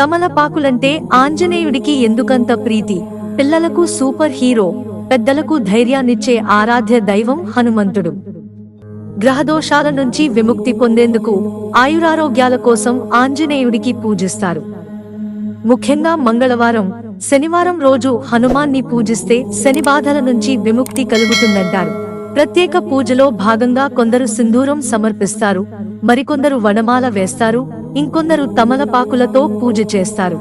తమలపాకులంటే ఆంజనేయుడికి ఎందుకంత ప్రీతి? పిల్లలకు super hero పెద్దలకు ధైర్యాన్నిచ్చే ఆరాధ్య దైవం హనుమంతుడు. గ్రహదోషాల నుంచి విముక్తి పొందేందుకు ఆయురారోగ్యాల కోసం ఆంజనేయుడికి పూజిస్తారు. ముఖ్యంగా మంగళవారం శనివారం రోజు హనుమాన్ని పూజిస్తే శని బాధల నుంచి విముక్తి కలుగుతుందంటారు. ప్రత్యేక పూజలో భాగంగా కొందరు సింధూరం సమర్పిస్తారు మరికొందరు వనమాల వేస్తారు ఇంకొందరు తమలపాకులతో పూజ చేస్తారు.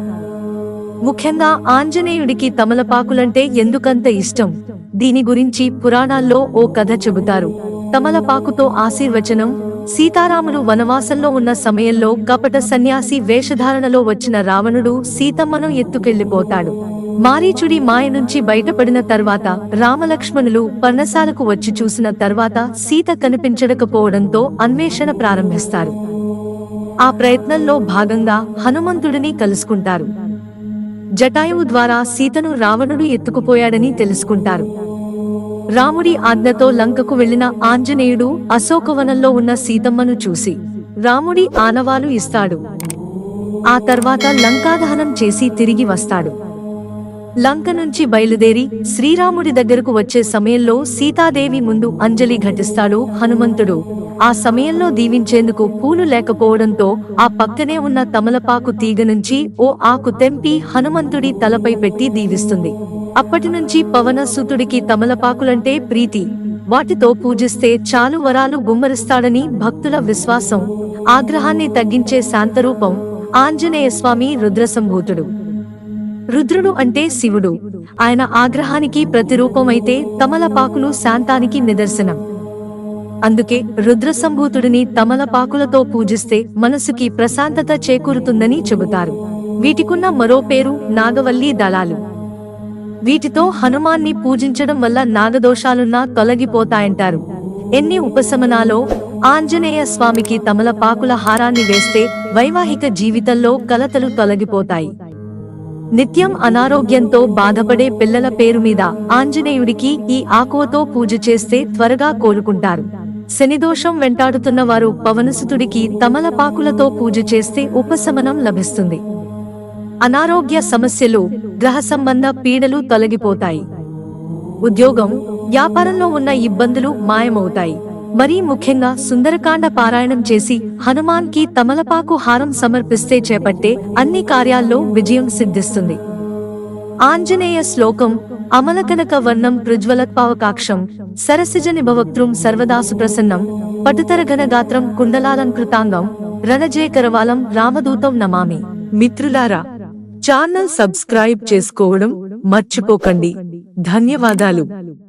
ముఖ్యంగా ఆంజనేయుడికి తమలపాకులంటే ఎందుకంత ఇష్టం? దీని గురించి పురాణాల్లో ఓ కథ చెబుతారు. తమలపాకుతో ఆశీర్వచనం సీతారాములు వనవాసంలో ఉన్న సమయంలో కపట సన్యాసి వేషధారణలో వచ్చిన రావణుడు సీతమ్మను ఎత్తుకెళ్ళిపోతాడు మారీచుడి మాయ నుంచి బయటపడిన తర్వాత రామలక్ష్మణులు పర్ణశాలకు వచ్చి చూసిన తర్వాత సీత కనిపించడకపోవడంతో అన్వేషణ ప్రారంభిస్తారు. ఆ ప్రయత్నంలో భాగంగా హనుమంతుడిని కలుసుకుంటారు. జటాయువు ద్వారా సీతను రావణుడు ఎత్తుకుపోయాడని తెలుసుకుంటారు. రాముడి ఆజ్ఞతో లంకకు వెళ్ళిన ఆంజనేయుడు అశోకవనంలో ఉన్న సీతమ్మను చూసి రాముడి ఆనవాలు ఇస్తాడు. ఆ తర్వాత లంకాదహనం చేసి తిరిగి వస్తాడు. లంక నుంచి బయలుదేరి శ్రీరాముడి దగ్గరకు వచ్చే సమయంలో సీతాదేవి ముందు అంజలి ఘటిస్తాడు హనుమంతుడు. ఆ సమయంలో దీవించేందుకు పూలు లేకపోవడంతో ఆ పక్కనే ఉన్న తమలపాకు తీగ నుంచి ఓ ఆకు తెంపి హనుమంతుడి తలపై పెట్టి దీవిస్తుంది. అప్పటి నుంచి పవన సుతుడికి తమలపాకులంటే ప్రీతి. వాటితో పూజిస్తే చాలు వరాలు గుమ్మరిస్తాడని భక్తుల విశ్వాసం. ఆగ్రహాన్ని తగ్గించే శాంతరూపం ఆంజనేయ స్వామి రుద్రసంభూతుడు. రుద్రుడు అంటే శివుడు. ఆయన ఆగ్రహానికి ప్రతిరూపమైతే తమలపాకులు శాంతానికి నిదర్శనం. అందుకే రుద్ర సంభూతుడిని తమలపాకులతో పూజిస్తే మనసుకి ప్రశాంతత చేకూరుతుందని చెబుతారు. వీటికున్న మరో పేరు నాగవల్లి దళాలు. వీటితో హనుమాన్ని పూజించడం వల్ల నాగదోషాలున్నా తొలగిపోతాయంటారు. ఎన్ని ఉపశమనాలో ఆంజనేయ స్వామికి తమలపాకుల హారాన్ని వేస్తే వైవాహిక జీవితంలో కలతలు తొలగిపోతాయి. నిత్యం అనారోగ్యంతో బాధపడే పిల్లల పేరు మీద ఆంజనేయుడికి ఈ ఆకువతో పూజ చేస్తే త్వరగా కోలుకుంటారు. శనిదోషం వెంటాడుతున్న వారు పవనసుతుడికి తమలపాకులతో పూజ చేస్తే ఉపశమనం లభిస్తుంది. అనారోగ్య సమస్యలు గ్రహ సంబంధ పీడలు తొలగిపోతాయి. ఉద్యోగం వ్యాపారంలో ఉన్న ఇబ్బందులు మాయమవుతాయి. మరీ ముఖ్యంగా సుందరకాండ పారాయణం చేసి హనుమాన్కి తమలపాకు హారం సమర్పిస్తే చేపట్టే అన్ని కార్యాల్లో విజయం సిద్ధిస్తుంది. ఆంజనేయ శ్లోకం అమలకనక వర్ణం ప్రజ్వలత్పావకాక్షం సరసిజ నిభవక్తృం సర్వదాసు ప్రసన్నం పటుతరఘన గాత్రం కుండలాలంకృతాంగం రణజేకరవాలం రామదూతం నమామి. మిత్రులారా ఛానల్ సబ్స్క్రైబ్ చేసుకోవడం మర్చిపోకండి. ధన్యవాదాలు.